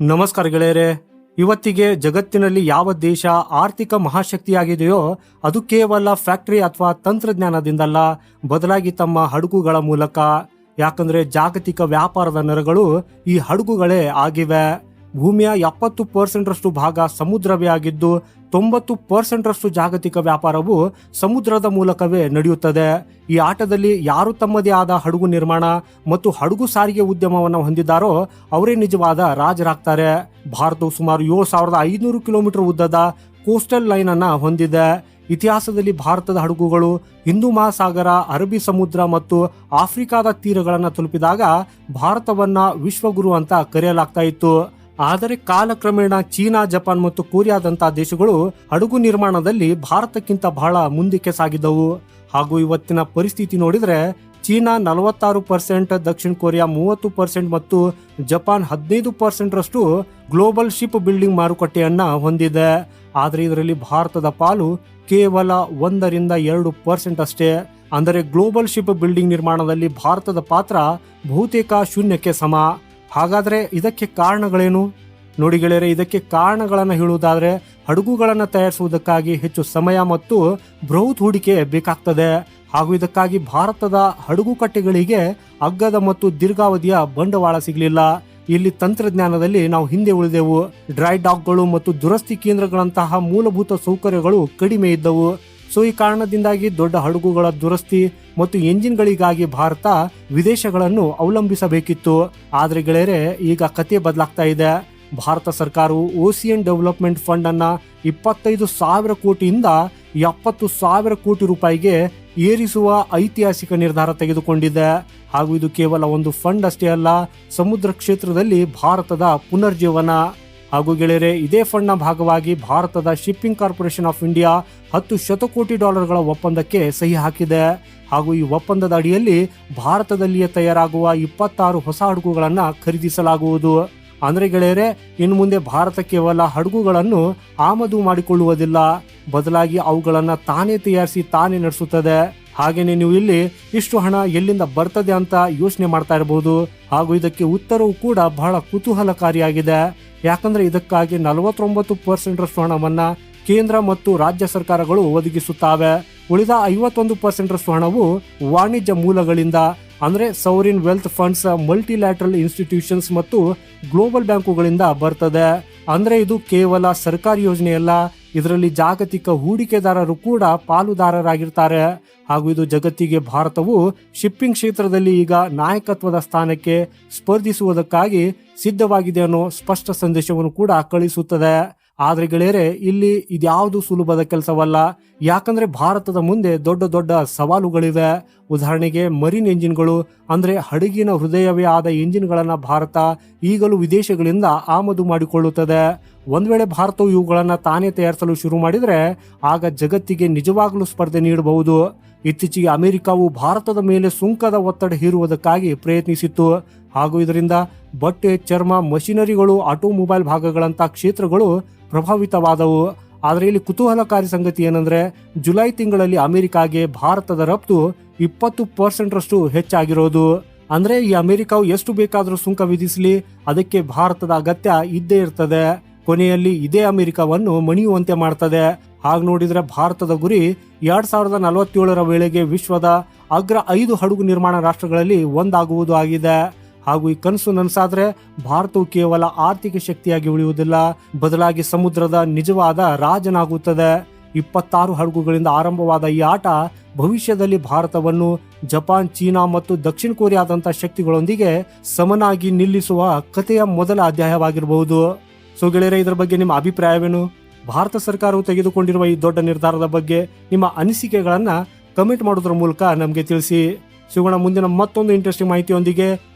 ನಮಸ್ಕಾರ ಗೆಳೆಯರೆ. ಇವತ್ತಿಗೆ ಜಗತ್ತಿನಲ್ಲಿ ಯಾವ ದೇಶ ಆರ್ಥಿಕ ಮಹಾಶಕ್ತಿಯಾಗಿದೆಯೋ ಅದು ಕೇವಲ ಫ್ಯಾಕ್ಟರಿ ಅಥವಾ ತಂತ್ರಜ್ಞಾನದಿಂದಲ್ಲ. ಬದಲಾಗಿ ತಮ್ಮ ಹಡಗುಗಳ ಮೂಲಕ. ಯಾಕಂದ್ರೆ ಜಾಗತಿಕ ವ್ಯಾಪಾರದ ನರಗಳು ಈ ಹಡಗುಗಳೇ ಆಗಿವೆ. ಭೂಮಿಯ ಎಪ್ಪತ್ತು ಪರ್ಸೆಂಟ್ರಷ್ಟು ಭಾಗ ಸಮುದ್ರವೇ ಆಗಿದ್ದು ತೊಂಬತ್ತು ಪರ್ಸೆಂಟ್ರಷ್ಟು ಜಾಗತಿಕ ವ್ಯಾಪಾರವು ಸಮುದ್ರದ ಮೂಲಕವೇ ನಡೆಯುತ್ತದೆ. ಈ ಆಟದಲ್ಲಿ ಯಾರು ತಮ್ಮದೇ ಆದ ಹಡಗು ನಿರ್ಮಾಣ ಮತ್ತು ಹಡಗು ಸಾರಿಗೆ ಉದ್ಯಮವನ್ನು ಹೊಂದಿದ್ದಾರೋ ಅವರೇ ನಿಜವಾದ ರಾಜರಾಗ್ತಾರೆ. ಭಾರತವು ಸುಮಾರು ಏಳು ಸಾವಿರದ ಐನೂರು ಕಿಲೋಮೀಟರ್ ಉದ್ದದ ಕೋಸ್ಟಲ್ ಲೈನ್ ಅನ್ನ ಹೊಂದಿದೆ. ಇತಿಹಾಸದಲ್ಲಿ ಭಾರತದ ಹಡಗುಗಳು ಹಿಂದೂ ಮಹಾಸಾಗರ, ಅರಬ್ಬಿ ಸಮುದ್ರ ಮತ್ತು ಆಫ್ರಿಕಾದ ತೀರಗಳನ್ನು ತಲುಪಿದಾಗ ಭಾರತವನ್ನ ವಿಶ್ವಗುರು ಅಂತ ಕರೆಯಲಾಗ್ತಾ ಇತ್ತು. ಆದರೆ ಕಾಲಕ್ರಮೇಣ ಚೀನಾ, ಜಪಾನ್ ಮತ್ತು ಕೊರಿಯಾದಂತಹ ದೇಶಗಳು ಹಡಗು ನಿರ್ಮಾಣದಲ್ಲಿ ಭಾರತಕ್ಕಿಂತ ಬಹಳ ಮುಂದಕ್ಕೆ ಸಾಗಿದ್ದವು ಹಾಗೂ ಇವತ್ತಿನ ಪರಿಸ್ಥಿತಿ ನೋಡಿದರೆ ಚೀನಾ ನಲವತ್ತಾರು ಪರ್ಸೆಂಟ್, ದಕ್ಷಿಣ ಕೊರಿಯಾ ಮೂವತ್ತು ಪರ್ಸೆಂಟ್ ಮತ್ತು ಜಪಾನ್ ಹದಿನೈದು ಪರ್ಸೆಂಟ್ ರಷ್ಟು ಗ್ಲೋಬಲ್ ಶಿಪ್ ಬಿಲ್ಡಿಂಗ್ ಮಾರುಕಟ್ಟೆಯನ್ನ ಹೊಂದಿದೆ. ಆದರೆ ಇದರಲ್ಲಿ ಭಾರತದ ಪಾಲು ಕೇವಲ ಒಂದರಿಂದ ಎರಡು ಪರ್ಸೆಂಟ್ ಅಷ್ಟೇ. ಅಂದರೆ ಗ್ಲೋಬಲ್ ಶಿಪ್ ಬಿಲ್ಡಿಂಗ್ ನಿರ್ಮಾಣದಲ್ಲಿ ಭಾರತದ ಪಾತ್ರ ಬಹುತೇಕ ಶೂನ್ಯಕ್ಕೆ ಸಮ. ಹಾಗಾದ್ರೆ ಇದಕ್ಕೆ ಕಾರಣಗಳೇನು? ನೋಡಿ ಗೆಳೆಯರೆ, ಇದಕ್ಕೆ ಕಾರಣಗಳನ್ನು ಹೇಳುವುದಾದರೆ ಹಡಗುಗಳನ್ನು ತಯಾರಿಸುವುದಕ್ಕಾಗಿ ಹೆಚ್ಚು ಸಮಯ ಮತ್ತು ಬೃಹತ್ ಹೂಡಿಕೆ ಬೇಕಾಗ್ತದೆ. ಹಾಗೂ ಇದಕ್ಕಾಗಿ ಭಾರತದ ಹಡಗು ಕಟ್ಟೆಗಳಿಗೆ ಅಗ್ಗದ ಮತ್ತು ದೀರ್ಘಾವಧಿಯ ಬಂಡವಾಳ ಸಿಗಲಿಲ್ಲ. ಇಲ್ಲಿ ತಂತ್ರಜ್ಞಾನದಲ್ಲಿ ನಾವು ಹಿಂದೆ ಉಳಿದೆವು. ಡ್ರೈ ಡಾಕ್ಗಳು ಮತ್ತು ದುರಸ್ತಿ ಕೇಂದ್ರಗಳಂತಹ ಮೂಲಭೂತ ಸೌಕರ್ಯಗಳು ಕಡಿಮೆ ಇದ್ದವು. ಸೊ ಈ ಕಾರಣದಿಂದಾಗಿ ದೊಡ್ಡ ಹಡಗುಗಳ ದುರಸ್ತಿ ಮತ್ತು ಎಂಜಿನ್ಗಳಿಗಾಗಿ ಭಾರತ ವಿದೇಶಗಳನ್ನು ಅವಲಂಬಿಸಬೇಕಿತ್ತು. ಆದರೆ ಗೆಳೆಯರೆ, ಈಗ ಕತೆ ಬದಲಾಗ್ತಾ ಇದೆ. ಭಾರತ ಸರ್ಕಾರವು ಓಸಿಯನ್ ಡೆವಲಪ್ಮೆಂಟ್ ಫಂಡ್ ಅನ್ನ ಇಪ್ಪತ್ತೈದು ಸಾವಿರ ಕೋಟಿಯಿಂದ ಎಪ್ಪತ್ತು ಸಾವಿರ ಕೋಟಿ ರೂಪಾಯಿಗೆ ಏರಿಸುವ ಐತಿಹಾಸಿಕ ನಿರ್ಧಾರ ತೆಗೆದುಕೊಂಡಿದೆ. ಹಾಗೂ ಇದು ಕೇವಲ ಒಂದು ಫಂಡ್ ಅಷ್ಟೇ ಅಲ್ಲ, ಸಮುದ್ರ ಕ್ಷೇತ್ರದಲ್ಲಿ ಭಾರತದ ಪುನರ್ಜೀವನ. ಹಾಗೂ ಗೆಳೆಯರೆ, ಇದೇ ಫಂಡ್ನ ಭಾಗವಾಗಿ ಭಾರತದ ಶಿಪ್ಪಿಂಗ್ ಕಾರ್ಪೊರೇಷನ್ ಆಫ್ ಇಂಡಿಯಾ ಹತ್ತು ಶತಕೋಟಿ ಡಾಲರ್ಗಳ ಒಪ್ಪಂದಕ್ಕೆ ಸಹಿ ಹಾಕಿದೆ. ಹಾಗೂ ಈ ಒಪ್ಪಂದದ ಅಡಿಯಲ್ಲಿ ಭಾರತದಲ್ಲಿಯೇ ತಯಾರಾಗುವ ಇಪ್ಪತ್ತಾರು ಹೊಸ ಹಡಗುಗಳನ್ನು ಖರೀದಿಸಲಾಗುವುದು. ಅಂದರೆ ಗೆಳೆಯರೆ, ಇನ್ನು ಮುಂದೆ ಭಾರತ ಕೇವಲ ಹಡಗುಗಳನ್ನು ಆಮದು ಮಾಡಿಕೊಳ್ಳುವುದಿಲ್ಲ. ಬದಲಾಗಿ ಅವುಗಳನ್ನು ತಾನೇ ತಯಾರಿಸಿ ತಾನೇ ನಡೆಸುತ್ತದೆ. ಹಾಗೇನೆ ನೀವು ಇಲ್ಲಿ ಇಷ್ಟು ಹಣ ಎಲ್ಲಿಂದ ಬರ್ತದೆ ಅಂತ ಯೋಚನೆ ಮಾಡ್ತಾ ಇರಬಹುದು. ಹಾಗೂ ಇದಕ್ಕೆ ಉತ್ತರವು ಕೂಡ ಬಹಳ ಕುತೂಹಲಕಾರಿಯಾಗಿದೆ. ಯಾಕಂದ್ರೆ ಇದಕ್ಕಾಗಿ ನಲವತ್ತೊಂಬತ್ತು ಪರ್ಸೆಂಟ್ ರಷ್ಟು ಹಣವನ್ನ ಕೇಂದ್ರ ಮತ್ತು ರಾಜ್ಯ ಸರ್ಕಾರಗಳು ಒದಗಿಸುತ್ತವೆ. ಉಳಿದ ಐವತ್ತೊಂದು ಪರ್ಸೆಂಟ್ ರಷ್ಟು ಹಣವು ವಾಣಿಜ್ಯ ಮೂಲಗಳಿಂದ, ಅಂದರೆ sovereign wealth funds multilateral institutions ಮತ್ತು ಗ್ಲೋಬಲ್ ಬ್ಯಾಂಕುಗಳಿಂದ ಬರ್ತದೆ. ಅಂದರೆ ಇದು ಕೇವಲ ಸರ್ಕಾರಿ ಯೋಜನೆಯಲ್ಲ ಇದರಲ್ಲಿ ಜಾಗತಿಕ ಹೂಡಿಕೆದಾರರು ಕೂಡ ಪಾಲುದಾರರಾಗಿರ್ತಾರೆ. ಹಾಗೂ ಇದು ಜಗತ್ತಿಗೆ ಭಾರತವು ಶಿಪ್ಪಿಂಗ್ ಕ್ಷೇತ್ರದಲ್ಲಿ ಈಗ ನಾಯಕತ್ವದ ಸ್ಥಾನಕ್ಕೆ ಸ್ಪರ್ಧಿಸುವುದಕ್ಕಾಗಿ ಸಿದ್ಧವಾಗಿದೆ ಅನ್ನೋ ಸ್ಪಷ್ಟ ಸಂದೇಶವನ್ನು ಕೂಡ ಕಳಿಸುತ್ತದೆ. ಆದರೆ ಗೆಳೆಯರೆ, ಇಲ್ಲಿ ಇದ್ಯಾವುದು ಸುಲಭದ ಕೆಲಸವಲ್ಲ. ಯಾಕಂದ್ರೆ ಭಾರತದ ಮುಂದೆ ದೊಡ್ಡ ದೊಡ್ಡ ಸವಾಲುಗಳಿವೆ. ಉದಾಹರಣೆಗೆ ಮರಿನ್ ಎಂಜಿನ್ಗಳು, ಅಂದರೆ ಹಡಗಿನ ಹೃದಯವೇ ಆದ ಎಂಜಿನ್ಗಳನ್ನು ಭಾರತ ಈಗಲೂ ವಿದೇಶಗಳಿಂದ ಆಮದು ಮಾಡಿಕೊಳ್ಳುತ್ತದೆ. ಒಂದು ವೇಳೆ ಭಾರತವು ಇವುಗಳನ್ನು ತಾನೇ ತಯಾರಿಸಲು ಶುರು ಮಾಡಿದರೆ, ಆಗ ಜಗತ್ತಿಗೆ ನಿಜವಾಗಲೂ ಸ್ಪರ್ಧೆ ನೀಡಬಹುದು. ಇತ್ತೀಚೆಗೆ ಅಮೆರಿಕವು ಭಾರತದ ಮೇಲೆ ಸುಂಕದ ಒತ್ತಡ ಹೇರುವುದಕ್ಕಾಗಿ ಪ್ರಯತ್ನಿಸಿತ್ತು. ಹಾಗೂ ಇದರಿಂದ ಬಟ್ಟೆ, ಚರ್ಮ, ಮಷಿನರಿಗಳು, ಆಟೋಮೊಬೈಲ್ ಭಾಗಗಳಂತಹ ಕ್ಷೇತ್ರಗಳು ಪ್ರಭಾವಿತವಾದವು. ಆದರೆ ಇಲ್ಲಿ ಕುತೂಹಲಕಾರಿ ಸಂಗತಿ ಏನಂದ್ರೆ ಜುಲೈ ತಿಂಗಳಲ್ಲಿ ಅಮೆರಿಕಾಗೆ ಭಾರತದ ರಫ್ತು ಇಪ್ಪತ್ತು ಪರ್ಸೆಂಟ್ ರಷ್ಟು ಹೆಚ್ಚಾಗಿರೋದು. ಅಂದ್ರೆ ಈ ಅಮೆರಿಕಾವು ಎಷ್ಟು ಬೇಕಾದರೂ ಸುಂಕ ವಿಧಿಸಲಿ, ಅದಕ್ಕೆ ಭಾರತದ ಅಗತ್ಯ ಇದ್ದೇ ಇರ್ತದೆ. ಕೊನೆಯಲ್ಲಿ ಇದೇ ಅಮೆರಿಕವನ್ನು ಮಣಿಯುವಂತೆ ಮಾಡ್ತದೆ. ಹಾಗೆ ನೋಡಿದ್ರೆ ಭಾರತದ ಗುರಿ ಎರಡ್ ಸಾವಿರದ ನಲವತ್ತೇಳರ ವೇಳೆಗೆ ವಿಶ್ವದ ಅಗ್ರ ಐದು ಹಡಗು ನಿರ್ಮಾಣ ರಾಷ್ಟ್ರಗಳಲ್ಲಿ ಒಂದಾಗುವುದು ಆಗಿದೆ. ಹಾಗೂ ಈ ಕನಸು ನನಸಾದ್ರೆ ಭಾರತವು ಕೇವಲ ಆರ್ಥಿಕ ಶಕ್ತಿಯಾಗಿ ಉಳಿಯುವುದಿಲ್ಲ. ಬದಲಾಗಿ ಸಮುದ್ರದ ನಿಜವಾದ ರಾಜನಾಗುತ್ತದೆ. ಇಪ್ಪತ್ತಾರು ಹಡಗುಗಳಿಂದ ಆರಂಭವಾದ ಈ ಆಟ ಭವಿಷ್ಯದಲ್ಲಿ ಭಾರತವನ್ನು ಜಪಾನ್, ಚೀನಾ ಮತ್ತು ದಕ್ಷಿಣ ಕೊರಿಯಾದಂತಹ ಶಕ್ತಿಗಳೊಂದಿಗೆ ಸಮನಾಗಿ ನಿಲ್ಲಿಸುವ ಕಥೆಯ ಮೊದಲ ಅಧ್ಯಾಯವಾಗಿರಬಹುದು. ಸೊ ಗೆಳೆಯರೆ, ಇದರ ಬಗ್ಗೆ ನಿಮ್ಮ ಅಭಿಪ್ರಾಯವೇನು? ಭಾರತ ಸರ್ಕಾರವು ತೆಗೆದುಕೊಂಡಿರುವ ಈ ದೊಡ್ಡ ನಿರ್ಧಾರದ ಬಗ್ಗೆ ನಿಮ್ಮ ಅನಿಸಿಕೆಗಳನ್ನು ಕಮೆಂಟ್ ಮಾಡೋದ್ರ ಮೂಲಕ ನಮಗೆ ತಿಳಿಸಿ. ಸಿಗೋಣ, ಮುಂದಿನ ಮತ್ತೊಂದು ಇಂಟ್ರೆಸ್ಟಿಂಗ್ ಮಾಹಿತಿಯೊಂದಿಗೆ